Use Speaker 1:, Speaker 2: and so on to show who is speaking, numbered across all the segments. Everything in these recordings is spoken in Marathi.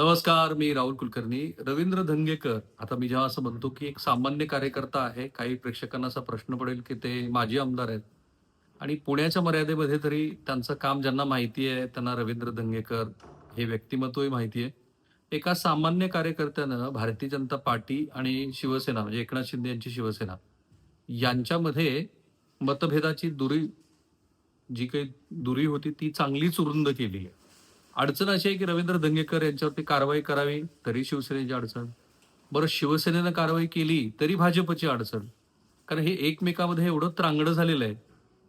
Speaker 1: नमस्कार मी राहुल कुलकर्णी. रवींद्र धंगेकर. आता मी जेव्हा असं म्हणतो की एक सामान्य कार्यकर्ता आहे काही प्रेक्षकांना असा प्रश्न पडेल की ते माजी आमदार आहेत. आणि पुण्याच्या मर्यादेमध्ये तरी त्यांचं काम ज्यांना माहिती आहे त्यांना रवींद्र धंगेकर हे व्यक्तिमत्वही माहिती आहे. एका सामान्य कार्यकर्त्यानं भारतीय जनता पार्टी आणि शिवसेना म्हणजे एकनाथ शिंदे यांची शिवसेना यांच्यामध्ये मतभेदाची दुरी जी काही दुरी होती ती चांगलीच रुंद केली आहे. अडचण अशी आहे की रवींद्र दंगेकर यांच्यावरती कारवाई करावी तरी शिवसेनेची अडचण. बरं शिवसेनेनं कारवाई केली तरी भाजपची अडचण. कारण हे एकमेकामध्ये एवढं त्रांगडं झालेलं आहे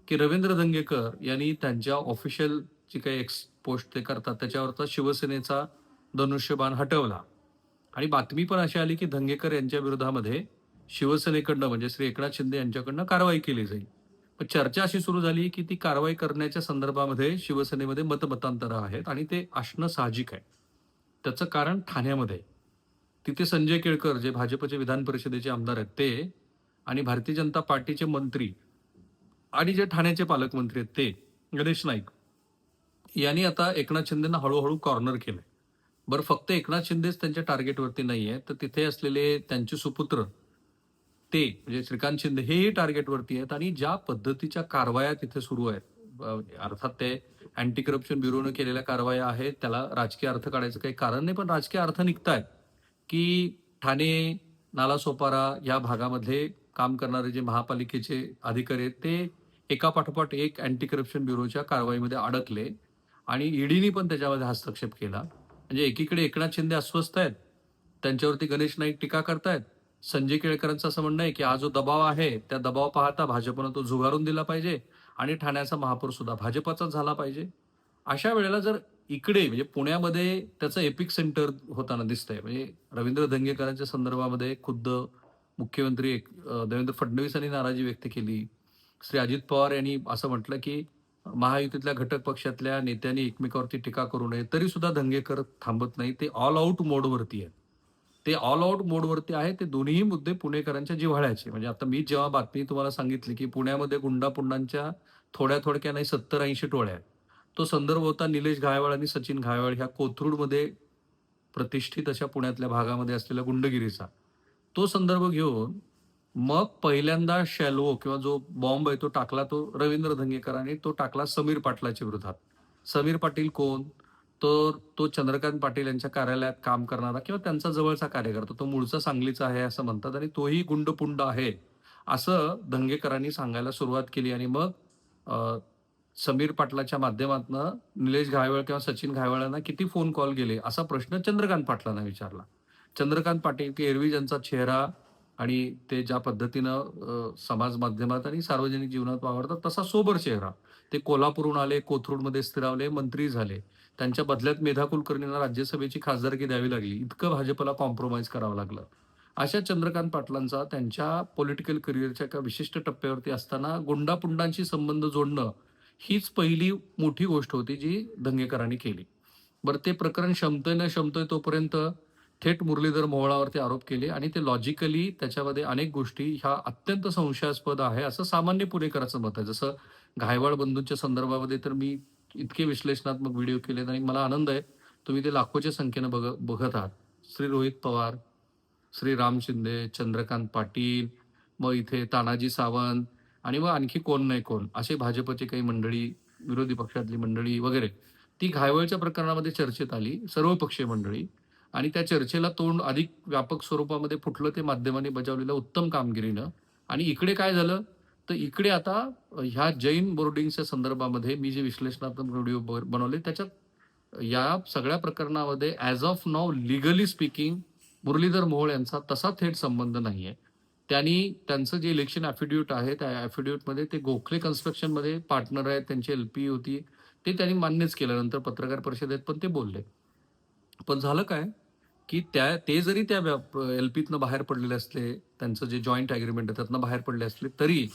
Speaker 1: की रवींद्र दंगेकर यांनी त्यांच्या ऑफिशियल जी काही एक्स पोस्ट ते करतात त्याच्यावरचा शिवसेनेचा धनुष्यबाण हटवला. आणि बातमी पण अशी आली की धंगेकर यांच्या विरोधामध्ये शिवसेनेकडनं म्हणजे श्री एकनाथ शिंदे यांच्याकडनं कारवाई केली जाईल. चर्चा अशी सुरू झाली की ती कारवाई करण्याच्या संदर्भामध्ये शिवसेनेमध्ये मतमतांतर आहेत आणि ते असणं साहजिक आहे त्याचं कारण ठाण्यामध्ये. तिथे संजय केळकर जे भाजपचे विधान परिषदेचे आमदार आहेत ते आणि भारतीय जनता पार्टीचे मंत्री आणि जे ठाण्याचे पालकमंत्री आहेत ते गणेश नाईक. यांनी आता एकनाथ शिंदेना हळूहळू कॉर्नर केलंय. बरं फक्त एकनाथ शिंदेच त्यांच्या टार्गेटवरती नाही आहे तर तिथे असलेले त्यांचे सुपुत्र ते म्हणजे श्रीकांत शिंदे हेही टार्गेटवरती आहेत आणि ज्या पद्धतीच्या कारवाया तिथे सुरू आहेत अर्थात ते अँटी करप्शन ब्युरोनं केलेल्या कारवाया आहेत त्याला राजकीय अर्थ काढायचं काही कारण नाही पण राजकीय अर्थ निघतायत की ठाणे नालासोपारा या भागामध्ये काम करणारे जे महापालिकेचे अधिकारी आहेत ते एका पाठोपाठ एक अँटी करप्शन ब्युरोच्या कारवाईमध्ये अडकले आणि ईडीनी पण त्याच्यामध्ये हस्तक्षेप केला. म्हणजे एकीकडे एकनाथ शिंदे अस्वस्थ आहेत त्यांच्यावरती गणेश नाईक टीका करतायत संजय केळकरांचं असं म्हणणं आहे की हा जो दबाव आहे त्या दबाव पाहता भाजपनं तो झुगारून दिला पाहिजे आणि ठाण्याचा महापौर सुद्धा भाजपाचाच झाला पाहिजे. अशा वेळेला जर इकडे म्हणजे पुण्यामध्ये त्याचं एपिक सेंटर होताना दिसतंय म्हणजे रवींद्र धंगेकरांच्या संदर्भामध्ये खुद्द मुख्यमंत्री एक- देवेंद्र फडणवीस यांनी नाराजी व्यक्त केली. श्री अजित पवार यांनी असं म्हटलं की महायुतीतल्या घटक पक्षातल्या नेत्यांनी एकमेकावरती टीका करू नये तरी सुद्धा धंगेकर थांबत नाही ते ऑल आऊट मोडवरती आहेत. ते ऑल आऊट मोडवरती आहे. ते दोन्ही मुद्दे पुणेकरांच्या जिव्हाळ्याचे. म्हणजे आता मी जेव्हा बातमी तुम्हाला सांगितली की पुण्यामध्ये गुंडापुंडांच्या थोड्या थोडक्या नाही सत्तर ऐंशी टोळ्या आहेत. तो संदर्भ होता निलेश घायवाळ आणि सचिन घायवाळ. ह्या कोथरूडमध्ये प्रतिष्ठित अशा पुण्यातल्या भागामध्ये असलेल्या गुंडगिरीचा. तो संदर्भ घेऊन मग पहिल्यांदा शॅल्वो किंवा जो बॉम्ब आहे तो टाकला तो रवींद्र धंगेकरांनी तो टाकला समीर पाटलाच्या विरोधात. समीर पाटील कोण? तर तो चंद्रकांत पाटील यांच्या कार्यालयात काम करणारा किंवा त्यांचा जवळचा कार्यकर्ता तो मूळचा सांगलीचा आहे असं म्हणतात आणि तोही गुंडपुंड आहे असं धंगेकरांनी सांगायला सुरुवात केली आणि मग समीर पाटलाच्या माध्यमातून निलेश घायवळ किंवा सचिन घायवळांना किती फोन कॉल गेले असा प्रश्न चंद्रकांत पाटलांना विचारला. चंद्रकांत पाटील की एरवी ज्यांचा चेहरा आणि ते ज्या पद्धतीनं समाज माध्यमात आणि सार्वजनिक जीवनात वावरतात तसा सोबर चेहरा. ते कोल्हापूरहून आले कोथरूडमध्ये स्थिरावले मंत्री झाले. त्यांच्या बदल्यात मेधा कुलकर्णींना राज्यसभेची खासदारकी द्यावी लागली. इतकं भाजपला कॉम्प्रोमाइज करावं लागलं. अशा चंद्रकांत पाटलांचा त्यांच्या पॉलिटिकल करिअरच्या एका विशिष्ट टप्प्यावरती असताना गुंडापुंडांशी संबंध जोडणं हीच पहिली मोठी गोष्ट होती जी दंगेकरांनी केली. बरं ते प्रकरण क्षमतेनं क्षमतोय तोपर्यंत थेट मुरलीधर मोहळावरती आरोप केले आणि ते लॉजिकली त्याच्यामध्ये अनेक गोष्टी ह्या अत्यंत संशयास्पद आहे असं सामान्य पुणेकराचं मत आहे. जसं घायवाड बंधूंच्या संदर्भामध्ये तर मी इतके विश्लेषणात्मक व्हिडिओ केलेत आणि मला आनंद आहे तुम्ही ते लाखोच्या संख्येनं बघ बघत आहात. श्री रोहित पवार श्री राम शिंदे चंद्रकांत पाटील मग इथे तानाजी सावंत आणि मग आणखी कोण नाही कोण असे भाजपचे काही मंडळी विरोधी पक्षातली मंडळी वगैरे. ती घायवळच्या प्रकरणामध्ये चर्चेत आली सर्वपक्षीय मंडळी. आणि त्या चर्चेला तोंड अधिक व्यापक स्वरूपामध्ये फुटलं ते माध्यमांनी बजावलेल्या उत्तम कामगिरीनं. आणि इकडे काय झालं? तर इकडे आता ह्या जैन बोर्डिंगच्या संदर्भामध्ये मी जे विश्लेषणात्मक व्हिडिओ बनवले त्याच्यात या सगळ्या प्रकरणामध्ये ॲज ऑफ नाव लिगली स्पीकिंग मुरलीधर मोहोळ यांचा तसा थेट संबंध नाही आहे त्यांनी त्यांचं जे इलेक्शन ॲफिड्यूट आहे त्या ॲफिड्यूटमध्ये ते गोखले कन्स्ट्रक्शनमध्ये पार्टनर आहेत त्यांची एल पी होती. ते त्यांनी मान्यच केलं नंतर पत्रकार परिषदेत पण ते बोलले. पण झालं काय? की त्या ते जरी त्या एल पीतनं बाहेर पडलेले असले त्यांचं जे जॉईंट अग्रीमेंट आहे त्यातनं बाहेर पडले असले तरी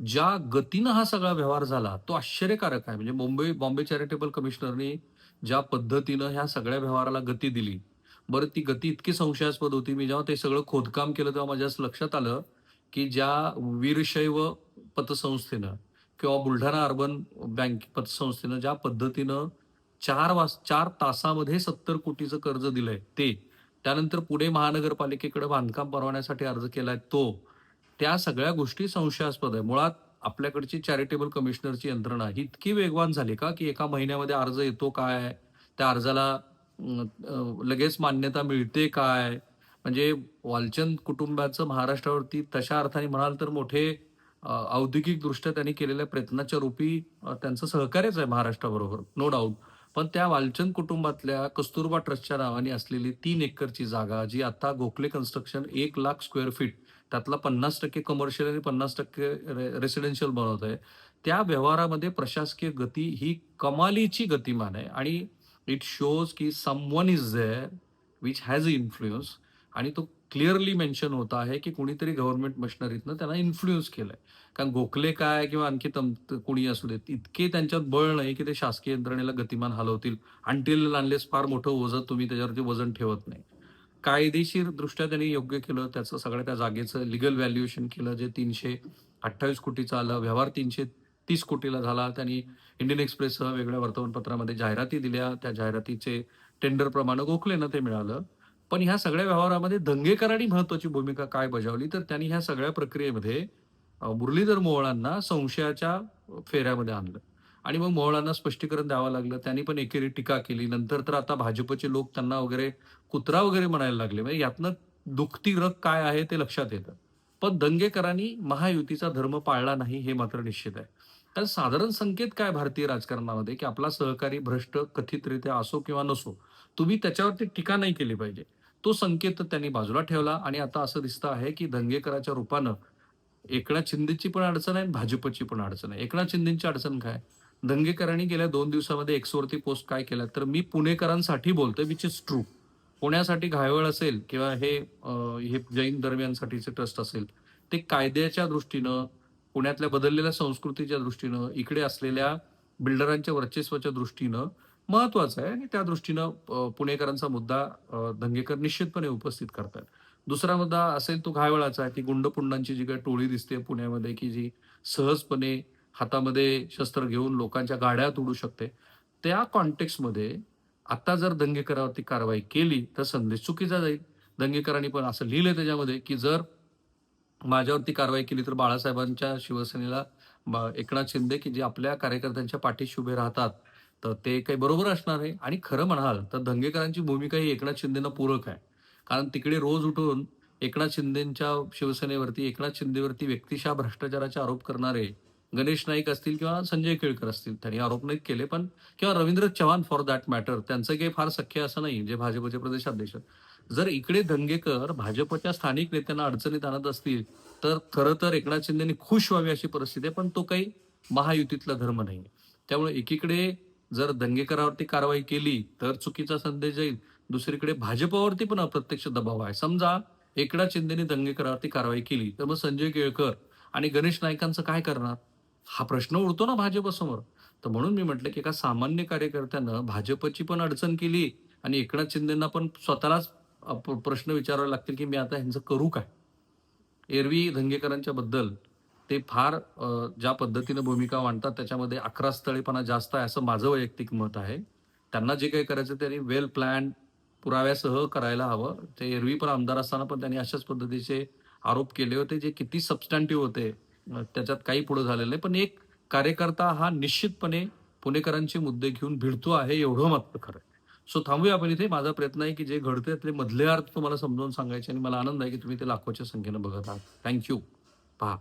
Speaker 1: ज्या गतीनं हा सगळा व्यवहार झाला तो आश्चर्यकारक आहे. म्हणजे मुंबई बॉम्बे चॅरिटेबल कमिशनरनी ज्या पद्धतीनं ह्या सगळ्या व्यवहाराला गती दिली बरं ती गती इतकी संशयास्पद होती. मी जेव्हा ते सगळं खोदकाम केलं तेव्हा माझ्या असं लक्षात आलं की ज्या वीरशैव पतसंस्थेनं किंवा बुलढाणा अर्बन बँक पतसंस्थेनं ज्या पद्धतीनं चार वाज चार तासामध्ये सत्तर कोटीचं कर्ज दिलंय. ते. त्यानंतर पुणे महानगरपालिकेकडे बांधकाम परवान्यासाठी अर्ज केलाय तो. त्या सगळ्या गोष्टी संशयास्पद आहे. मुळात आपल्याकडची चॅरिटेबल कमिशनरची यंत्रणा ही इतकी वेगवान झाली का की एका महिन्यामध्ये अर्ज येतो काय? त्या अर्जाला लगेच मान्यता मिळते काय? म्हणजे वालचंद कुटुंबाचं महाराष्ट्रावरती तशा अर्थाने म्हणाल तर मोठे औद्योगिकदृष्ट्या त्यांनी केलेल्या प्रयत्नाच्या रूपी त्यांचं सहकार्यच आहे महाराष्ट्राबरोबर. नो डाऊट पण त्या वालचंद कुटुंबातल्या कस्तुरबा ट्रस्टच्या नावाने असलेली तीन एकरची जागा जी आता गोखले कन्स्ट्रक्शन एक लाख स्क्वेअर फीट त्यातला पन्नास टक्के कमर्शियल आणि पन्नास टक्के रेसिडेन्शियल बनवत आहे. त्या व्यवहारामध्ये प्रशासकीय गती ही कमालीची गतिमान आहे आणि इट शोज की someone is there which has influence आणि तो क्लिअरली मेन्शन होत आहे की कुणीतरी गव्हर्नमेंट मशिनरीतनं त्यांना इन्फ्लुएन्स केलंय. कारण गोखले काय किंवा आणखी तम कुणी असू देत इतके त्यांच्यात बळ नाही की ते शासकीय यंत्रणेला गतिमान हलवतील. आणतील आणलेस फार मोठं ओझं तुम्ही त्याच्यावरती वजन ठेवत नाही. कायदेशीर दृष्ट्या त्यांनी योग्य केलं. त्याचं सगळ्या त्या जागेचं लिगल व्हॅल्युएशन केलं जे तीनशे अठ्ठावीस कोटीचं आलं. व्यवहार तीनशे तीस कोटीला झाला. त्यांनी इंडियन एक्सप्रेससह वेगळ्या वर्तमानपत्रामध्ये जाहिराती दिल्या. त्या जाहिरातीचे टेंडर प्रमाणे गोखलेनं ते मिळालं. पण ह्या सगळ्या व्यवहारामध्ये दंगेकरांनी महत्वाची भूमिका काय बजावली? तर त्यांनी ह्या सगळ्या प्रक्रियेमध्ये मुरलीधर मोहळांना संशयाच्या फेऱ्यामध्ये आणलं. आणि मग मोहळांना स्पष्टीकरण द्यावं लागलं. त्यांनी पण एकेरी टीका केली. नंतर तर आता भाजपचे लोक त्यांना वगैरे कुत्रा वगैरे म्हणायला लागले. म्हणजे यातनं दुखती रग काय आहे ते लक्षात येतं. पण दंगेकरांनी महायुतीचा धर्म पाळला नाही हे मात्र निश्चित आहे. कारण साधारण संकेत काय भारतीय राजकारणामध्ये? की आपला सहकारी भ्रष्ट कथितरित्या असो किंवा नसो तुम्ही त्याच्यावरती टीका नाही केली पाहिजे. तो संकेत त्यांनी बाजूला ठेवला आणि आता असं दिसतं आहे की दंगेकराच्या रूपानं एकनाथ शिंदेची पण अडचण आहे भाजपची पण अडचण आहे. एकनाथ शिंदेची अडचण काय? दंगेकरांनी गेल्या दोन दिवसामध्ये एक्सवरती पोस्ट काय केला तर मी पुणेकरांसाठी बोलतोय विच इज ट्रू पुण्यासाठी घायवळ असेल किंवा हे हे जैन धर्मियांसाठीचे ट्रस्ट असेल ते कायद्याच्या दृष्टीनं पुण्यातल्या बदललेल्या संस्कृतीच्या दृष्टीनं इकडे असलेल्या बिल्डरांच्या वर्चस्वाच्या दृष्टीनं महत्वाचं आहे आणि त्या दृष्टीनं पुणेकरांचा मुद्दा दंगेकर निश्चितपणे उपस्थित करतात. दुसरा मुद्दा असेल तो घायवळाचा आहे की गुंडपुंडांची जी काही टोळी दिसते पुण्यामध्ये की जी सहजपणे हातामध्ये शस्त्र घेऊन लोकांच्या गाड्या उडू शकते. त्या कॉन्टेक्स्टमध्ये आता जर दंगेकरावरती कारवाई केली तर संदेश चुकीचा जाईल. दंगेकरांनी पण असं लिहिलंय त्याच्यामध्ये की जर माझ्यावरती कारवाई केली तर बाळासाहेबांच्या शिवसेनेला एकनाथ शिंदे की जे आपल्या कार्यकर्त्यांच्या पाठीशी उभे राहतात तर ते काही बरोबर असणार आहे. आणि खरं म्हणाल तर धंगेकरांची भूमिका ही एकनाथ शिंदेना पूरक आहे. कारण तिकडे रोज उठून एकनाथ शिंदेच्या शिवसेनेवरती एकनाथ शिंदेवरती व्यक्तिशः भ्रष्टाचाराचे आरोप करणारे गणेश नाईक असतील किंवा संजय केळकर असतील त्यांनी आरोप नाहीत केले. पण किंवा Ravindra Chavan for that matter त्यांचं काही फार सख्य असं नाही जे भाजपचे प्रदेशाध्यक्ष. जर इकडे दंगेकर भाजपच्या स्थानिक नेत्यांना अडचणीत आणत असतील तर खरं तर एकनाथ शिंदेनी खुश व्हावी अशी परिस्थिती आहे पण तो काही महायुतीतला धर्म नाही त्यामुळे एकीकडे जर दंगेकरावरती कारवाई केली तर चुकीचा संदेश जाईल. दुसरीकडे भाजपवरती पण अप्रत्यक्ष दबाव आहे. समजा एकनाथ शिंदेनी दंगेकरावरती कारवाई केली तर मग संजय केळकर आणि गणेश नाईकांचं काय करणार? हा प्रश्न उडतो ना भाजपसमोर. तर म्हणून मी म्हटलं की एका सामान्य कार्यकर्त्यानं भाजपची पण अडचण केली आणि एकनाथ शिंदेना पण स्वतःलाच प्रश्न विचारावे लागतील की मी आता ह्यांचं करू काय? एरवी धंगेकरांच्या बद्दल ते फार ज्या पद्धतीनं भूमिका मांडतात त्याच्यामध्ये अकरा स्थळेपणा जास्त आहे असं माझं वैयक्तिक मत आहे. त्यांना जे काही करायचं त्यांनी वेल प्लॅन पुराव्यासह करायला हवं. ते एरवी पण आमदार असताना पण त्यांनी अशाच पद्धतीचे आरोप केले होते जे किती सबस्टँटिव्ह होते. त्याच्यात काही पुढे झालेलं नाही. पण एक कार्यकर्ता हा निश्चितपणे पुणेकरांचे मुद्दे घेऊन भिडतो आहे एवढं मात्र खरं आहे. सो थांबूया आपण इथे. माझा प्रयत्न आहे की जे घडते ते मधले अर्थ तुम्हाला समजावून सांगायचे आणि मला आनंद आहे की तुम्ही ते लाखोच्या संख्येनं बघत आहात. थँक्यू पहा.